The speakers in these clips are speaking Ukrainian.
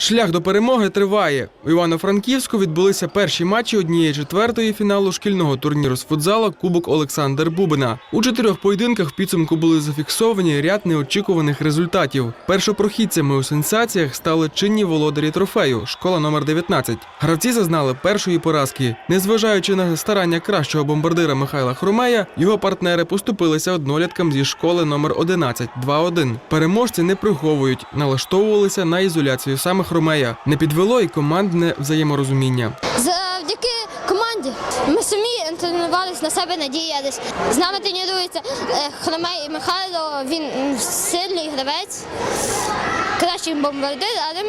Шлях до перемоги триває. У Івано-Франківську відбулися перші матчі однієї четвертої фіналу шкільного турніру з футзалу Кубок Олександр Бубина. У чотирьох поєдинках в підсумку були зафіксовані ряд неочікуваних результатів. Першопрохідцями у сенсаціях стали чинні володарі трофею, школа номер 19. Гравці зазнали першої поразки. Незважаючи на старання кращого бомбардира Михайла Хромея, його партнери поступилися одноліткам зі школи номер 11 2-1. Переможці не приховують, налаштовувалися на ізоляцію саме Хромея. Не підвело й командне взаєморозуміння. Завдяки команді ми самі тренувалися на себе, надіялись. З нами тренується е, Хромей і Михайло. Він сильний гравець, кращий бомбардир, але.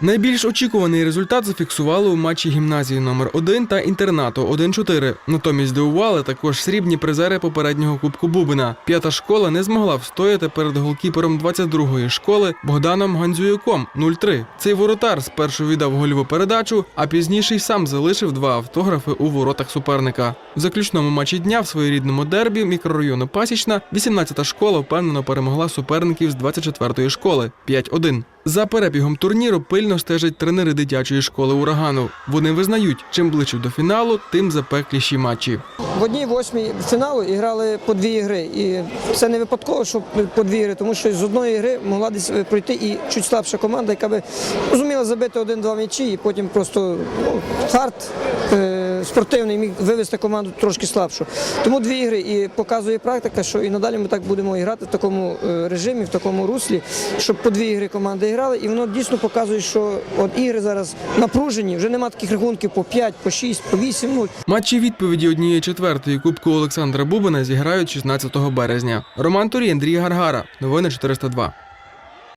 Найбільш очікуваний результат зафіксували у матчі гімназії номер 1 та інтернату 1-4. Натомість здивували також срібні призери попереднього кубку Бубина. П'ята школа не змогла встояти перед голкіпером 22-ї школи Богданом Гандзюяком 0-3. Цей воротар спершу віддав гольову передачу, а пізніше й сам залишив два автографи у воротах суперника. В заключному матчі дня в своєрідному дербі мікрорайону Пасічна 18-та школа впевнено перемогла суперників з 24-ї школи 5-1. За перебігом турніру пильно стежать тренери дитячої школи урагану. Вони визнають, чим ближче до фіналу, тим запекліші матчі. В одній восьмій фіналу і грали по дві ігри. І це не випадково, що по дві ігри, тому що з одної гри могла десь пройти і чуть слабша команда, яка би зуміла забити один-два м'ячі, і потім просто ну, хард е, спортивний міг вивести команду трошки слабшу. Тому дві ігри і показує практика, що і надалі ми так будемо грати в такому е, режимі, в такому руслі, щоб по дві ігри команди грали. І воно дійсно показує, що от ігри зараз напружені, вже немає таких рахунків по 5, по 6, по 8, ну Матчі відповіді однієї четвертої кубку Олександра Бубина зіграють 16 березня. Роман Турій, Андрій Гаргара. Новини 402.